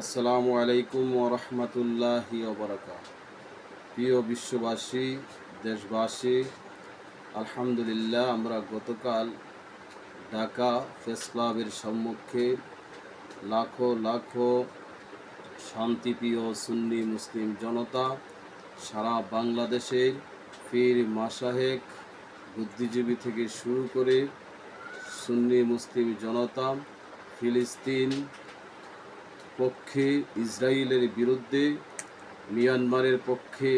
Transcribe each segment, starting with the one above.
আসসালামু আলাইকুম ওরহমতুল্লাহি ওবরাকা প্রিয় বিশ্ববাসী, দেশবাসী, আলহামদুলিল্লাহ আমরা গতকাল ঢাকা প্রেস ক্লাবের সম্মুখে লাখো লাখো শান্তিপ্রিয় সুন্নি মুসলিম জনতা, সারা বাংলাদেশের পীর মাসাহেক বুদ্ধিজীবী থেকে শুরু করে সুন্নি মুসলিম জনতা, ফিলিস্তিন পক্ষে ইসরায়েলের বিরুদ্ধে, মিয়ানমারের পক্ষে,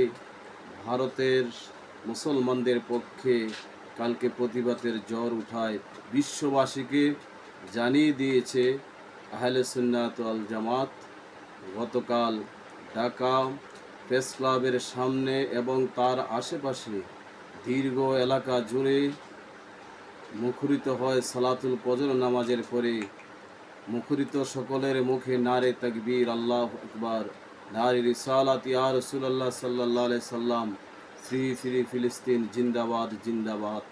ভারতের মুসলমানদের পক্ষে কালকে প্রতিবাদের জ্বর উঠায় বিশ্ববাসীকে জানিয়ে দিয়েছে আহলে সুন্নাত আল জামাত। গতকাল ঢাকা প্রেস ক্লাবের সামনে এবং তার আশেপাশে দীর্ঘ এলাকা জুড়ে মুখরিত হয় সালাতুল ফজর নামাজের পরে মুখরিত সকলের মুখে নারে তকবীর, আল্লাহ আকবার। নারে রিসালাত, ইয়া রাসূলুল্লাহ সাল্লাল্লাহু আলাইহি সাল্লাম। শ্রী শ্রী ফিলিস্তিন, জিন্দাবাদ জিন্দাবাদ।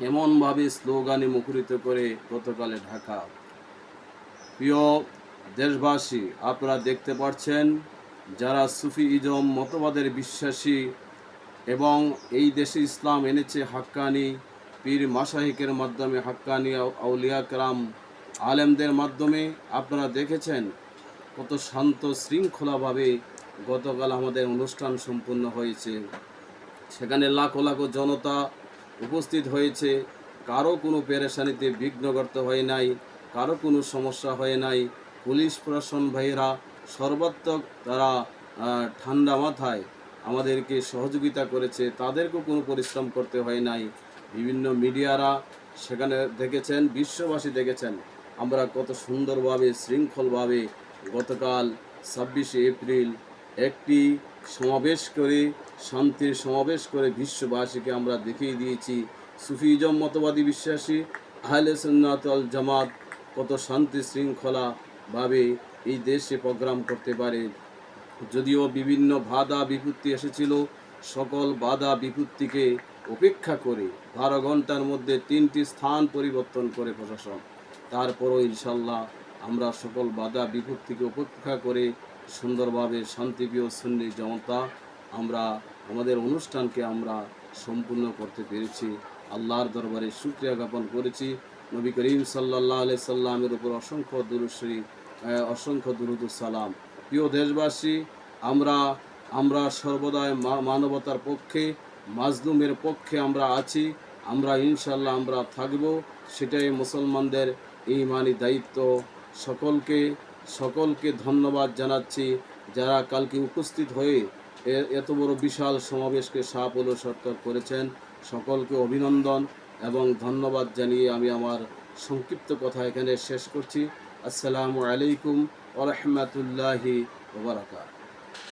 এমনভাবে স্লোগানে মুখরিত করে গতকালে ঢাকা। প্রিয় দেশবাসী, আপনারা দেখতে পাচ্ছেন, যারা সুফি ইজম মতবাদের বিশ্বাসী এবং এই দেশে ইসলাম এনেছে হাক্কানি, পীর মাসাহিকের মাধ্যমে হাক্কানি আউলিয়া কালাম আলেমদের মাধ্যমে আপনারা দেখেছেন কত শান্ত শৃঙ্খলাভাবে গতকাল আমাদের অনুষ্ঠান সম্পূর্ণ হয়েছে। সেখানে লাখো লাখো জনতা উপস্থিত হয়েছে। কারও কোনো পেরেশানিতে বিঘ্নগর্ত হয় নাই, কারও কোনো সমস্যা হয় নাই। পুলিশ প্রশাসন ভাইয়েরা সর্বাত্মক তারা ঠান্ডা মাথায় আমাদেরকে সহযোগিতা করেছে। তাদেরকেও কোনো পরিশ্রম করতে হয় নাই। বিভিন্ন মিডিয়ারা সেখানে দেখেছেন, বিশ্ববাসী দেখেছেন। আমরা কত সুন্দরভাবে, শৃঙ্খলভাবে গতকাল ছাব্বিশে এপ্রিল একটি সমাবেশ করে, শান্তির সমাবেশ করে বিশ্ববাসীকে আমরা দেখিয়ে দিয়েছি। সুফিজম মতবাদী বিশ্বাসী, আহলে সুন্নাত জামাত কত শান্তি শৃঙ্খলাভাবে এই দেশে প্রোগ্রাম করতে পারে। যদিও বিভিন্ন বাধা বিপত্তি এসেছিল, সকল বাধা বিপত্তিকে উপেক্ষা করে বারো ঘণ্টার মধ্যে তিনটি স্থান পরিবর্তন করে প্রশাসন। তারপরও ইনশাল্লাহ আমরা সকল বাধা বিপত্তিকে উপেক্ষা করে সুন্দরভাবে শান্তিপ্রিয় সুন্নি জনতা আমরা আমাদের অনুষ্ঠানকে আমরা সম্পূর্ণ করতে পেরেছি। আল্লাহর দরবারে শুক্রিয়া জ্ঞাপন করেছি। নবী করিম সাল্লাহ আলি সাল্লামের উপর অসংখ্য দুরুশ্রী অসংখ্য সালাম। প্রিয় দেশবাসী, আমরা আমরা সর্বদাই মানবতার পক্ষে, মাজলুমের পক্ষে আমরা আছি। আমরা ইনশাল্লাহ আমরা থাকব। সেটাই মুসলমানদের ইমানি দায়িত্ব। সকলকে সকলকে ধন্যবাদ জানাচ্ছি যারা কালকে উপস্থিত হয়ে এত বড় বিশাল সমাবেশকে সাফল ও সত্তর করেছেন। সকলকে অভিনন্দন এবং ধন্যবাদ জানিয়ে আমি আমার সংক্ষিপ্ত কথা এখানে শেষ করছি। আসসালামু আলাইকুম ওরহমতুল্লাহি ওবরাকাত